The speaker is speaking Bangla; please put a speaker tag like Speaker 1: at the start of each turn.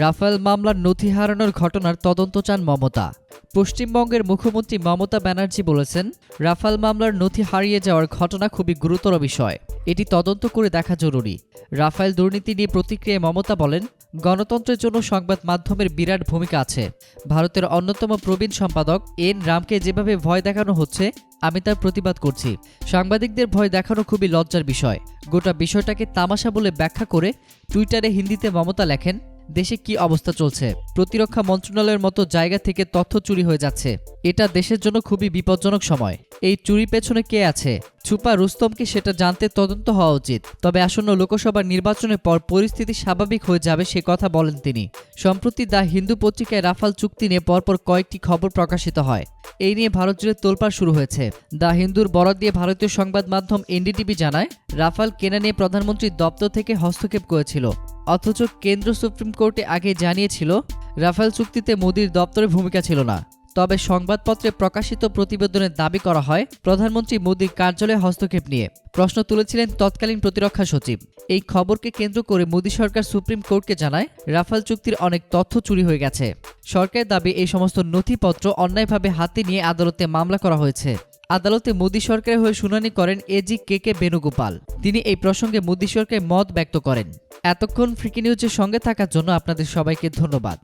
Speaker 1: রাফেল মামলার নথি হারানোর ঘটনার তদন্ত চান মমতা। পশ্চিমবঙ্গের মুখ্যমন্ত্রী মমতা ব্যানার্জি বলেছেন রাফাল মামলার নথি হারিয়ে যাওয়ার ঘটনা খুবই গুরুতর বিষয়। এটি তদন্ত করে দেখা জরুরি। রাফায়েল দুর্নীতি নিয়ে প্রতিক্রিয়ায় মমতা বলেন, গণতন্ত্রের জন্য সংবাদ মাধ্যমের বিরাট ভূমিকা আছে। ভারতের অন্যতম প্রবীণ সম্পাদক এন রামকে যেভাবে ভয় দেখানো হচ্ছে, আমি তার প্রতিবাদ করছি। সাংবাদিকদের ভয় দেখানো খুবই লজ্জার বিষয়। গোটা বিষয়টাকে তামাশা বলে ব্যাখ্যা করে টুইটারে হিন্দিতে মমতা লেখেন দেশে কি অবস্থা চলছে? প্রতিরক্ষা মন্ত্রণালয়ের মতো জায়গা থেকে তথ্য চুরি হয়ে যাচ্ছে। এটা দেশের জন্য খুবই বিপজ্জনক সময়। এই চুরি পেছনে কে আছে? ছুপা রুস্তমকে সেটা জানতে তদন্ত হওয়া উচিত। তবে আসন্ন লোকসভা নির্বাচনের পর পরিস্থিতি স্বাভাবিক হয়ে যাবে সে কথা বলেন তিনি। সম্প্রতি দ্য হিন্দু পত্রিকায় রাফাল চুক্তি নিয়ে পরপর কয়েকটি খবর প্রকাশিত হয়। এই নিয়ে ভারত জুড়ে তোলপাড় শুরু হয়েছে। দ্য হিন্দুর বরাদ দিয়ে ভারতীয় সংবাদ মাধ্যম এনডিটিভি জানায়, রাফাল কেনা নিয়ে প্রধানমন্ত্রীর দপ্তর থেকে হস্তক্ষেপ করেছিল। অথচ কেন্দ্র সুপ্রিম কোর্টে আগে জানিয়েছিল, রাফেল চুক্তিতে মোদির দপ্তরের ভূমিকা ছিল না। তবে সংবাদপত্রে প্রকাশিত প্রতিবেদনে দাবি করা হয়, প্রধানমন্ত্রী মোদীর কার্যালয়ে হস্তক্ষেপ নিয়ে। প্রশ্ন তুলেছিলেন তৎকালীন প্রতিরক্ষা সচিব। এই খবরকে কেন্দ্র করে মোদী সরকার সুপ্রিম কোর্টকে জানায়, রাফাল চুক্তির অনেক তথ্য চুরি হয়ে গেছে। সরকারের দাবি, এই সমস্ত নথিপত্র অন্যায়ভাবে হাতে নিয়ে আদালতে মামলা করা হয়েছে। আদালতে মোদী সরকারের হয়ে শুনানি করেন এজি কে কে বেণুগোপাল। তিনি এই প্রসঙ্গে মোদী সরকারের মত ব্যক্ত করেন। এতক্ষণ ফ্রিকি নিউজের সঙ্গে থাকার জন্য আপনাদের সবাইকে ধন্যবাদ।